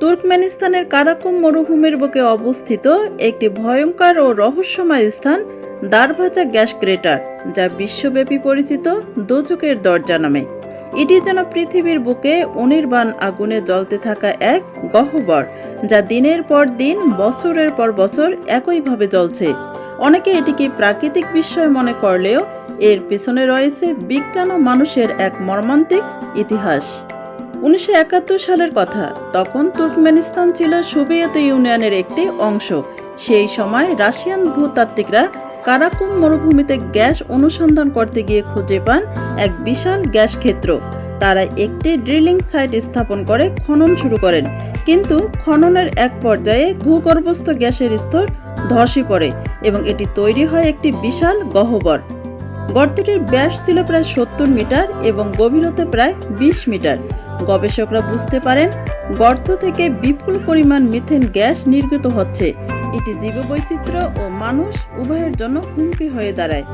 তুর্কমেনিস্তানের Karakum মরুভূমির বুকে অবস্থিত একটি ভয়ঙ্কর ও রহস্যময় স্থান দারভাজা গ্যাস ক্রেটার, যা বিশ্বব্যাপী পরিচিত দোচকের দরজা নামে। এটি যেন পৃথিবীর বুকে অনির্বাণ আগুনে জ্বলতে থাকা এক গহ্বর, যা দিনের পর দিন, বছরের পর বছর একইভাবে জ্বলছে। অনেকে এটিকে প্রাকৃতিক বিষয় মনে করলেও এর পেছনে রয়েছে বিজ্ঞান ও মানুষের এক মর্মান্তিক ইতিহাস। উনিশশো একাত্তর সালের কথা। তখন তুর্কমেনিস্তান ছিল সোভিয়েত ইউনিয়নের একটি অংশ। সেই সময় রাশিয়ান ভূতাত্ত্বিকরা কারাকুম মরুভূমিতে গ্যাস অনুসন্ধান করতে গিয়ে খুঁজে পান এক বিশাল গ্যাস ক্ষেত্র। তারা একটি ড্রিলিং সাইট স্থাপন করে খনন শুরু করেন। কিন্তু খননের এক পর্যায়ে ভূগর্ভস্থ গ্যাসের স্তর ধসে পড়ে এবং এটি তৈরি হয় একটি বিশাল গহ্বর। গর্তটির ব্যাস ছিল প্রায় সত্তর মিটার এবং গভীরতা প্রায় বিশ মিটার। গবেষকরা বুঝতে পারেন, গর্ত থেকে বিপুল পরিমাণ মিথেন গ্যাস নির্গত হচ্ছে। এটি জীববৈচিত্র্য ও মানুষ উভয়ের জন্য হুমকি হয়ে দাঁড়ায়।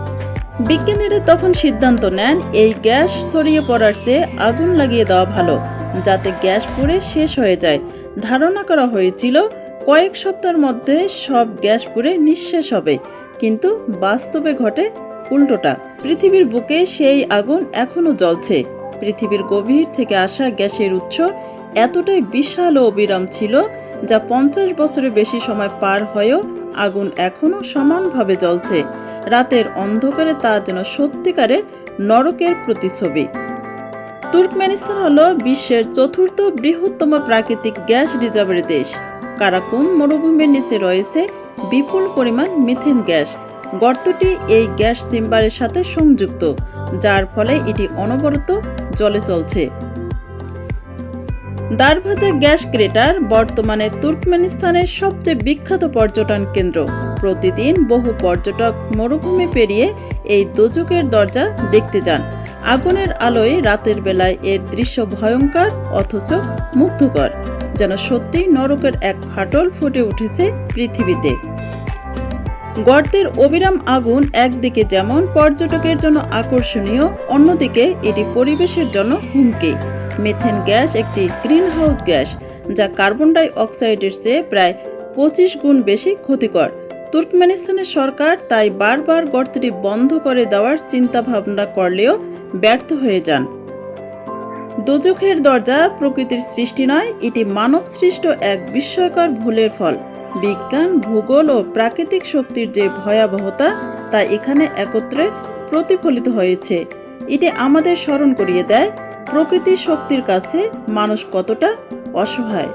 বিজ্ঞানীরা তখন সিদ্ধান্ত নেন, এই গ্যাস ছড়িয়ে পড়ার চেয়ে আগুন লাগিয়ে দেওয়া ভালো, যাতে গ্যাস পুড়ে শেষ হয়ে যায়। ধারণা করা হয়েছিল, কয়েক সপ্তাহের মধ্যে সব গ্যাস পুড়ে নিঃশেষ হবে। কিন্তু বাস্তবে ঘটে উল্টোটা। পৃথিবীর বুকে সেই আগুন এখনও জ্বলছে। পৃথিবীর গভীর থেকে আসা গ্যাসের উৎস এতটাই বিশাল ও অবিরাম ছিল যা পঞ্চাশ বছরের বেশি সময় পার হয়েও আগুন এখনও সমানভাবে জ্বলছে। রাতের অন্ধকারে তা যেন সত্যিকারের নরকের প্রতিছবি তুর্কমেনিস্তান হল বিশ্বের চতুর্থ বৃহত্তম প্রাকৃতিক গ্যাস রিজার্ভের দেশ। কারাকুম মরুভূমির নিচে রয়েছে বিপুল পরিমাণ মিথেন গ্যাস। গর্তটি এই গ্যাস চেম্বারের সাথে সংযুক্ত, যার ফলে এটি অনবরত জলে চলছে। দারভাজা গ্যাস ক্রেটার বর্তমানে তুর্কমেনিস্তানের সবচেয়ে বিখ্যাত পর্যটন কেন্দ্র। প্রতিদিন বহু পর্যটক মরুভূমি পেরিয়ে এই দোজকের দরজা দেখতে যান। আগুনের আলোয় রাতের বেলায় এর দৃশ্য ভয়ঙ্কর, অথচ মুগ্ধকর। যেন সত্যি নরকের এক ফাটল ফুটে উঠেছে পৃথিবীতে। গর্তের অবিরাম আগুন একদিকে যেমন পর্যটকের জন্য আকর্ষণীয়, অন্যদিকে এটি পরিবেশের জন্য হুমকি। মেথেন গ্যাস একটি গ্রিনহাউস গ্যাস, যা কার্বন ডাই অক্সাইডের চেয়ে প্রায় পঁচিশ গুণ বেশি ক্ষতিকর। তুর্কমেনিস্তানের সরকার তাই বারবার গর্তটি বন্ধ করে দেওয়ার চিন্তাভাবনা করলেও ব্যর্থ হয়ে যান। দোজখের দরজা প্রকৃতির সৃষ্টি নয়, এটি মানব সৃষ্ট এক বিস্ময়কর ভুলের ফল। বিজ্ঞান, ভূগোল ও প্রাকৃতিক শক্তির যে ভয়াবহতা, তা এখানে একত্রে প্রতিফলিত হয়েছে। এটি আমাদের স্মরণ করিয়ে দেয়, প্রকৃতির শক্তির কাছে মানুষ কতটা অসহায়।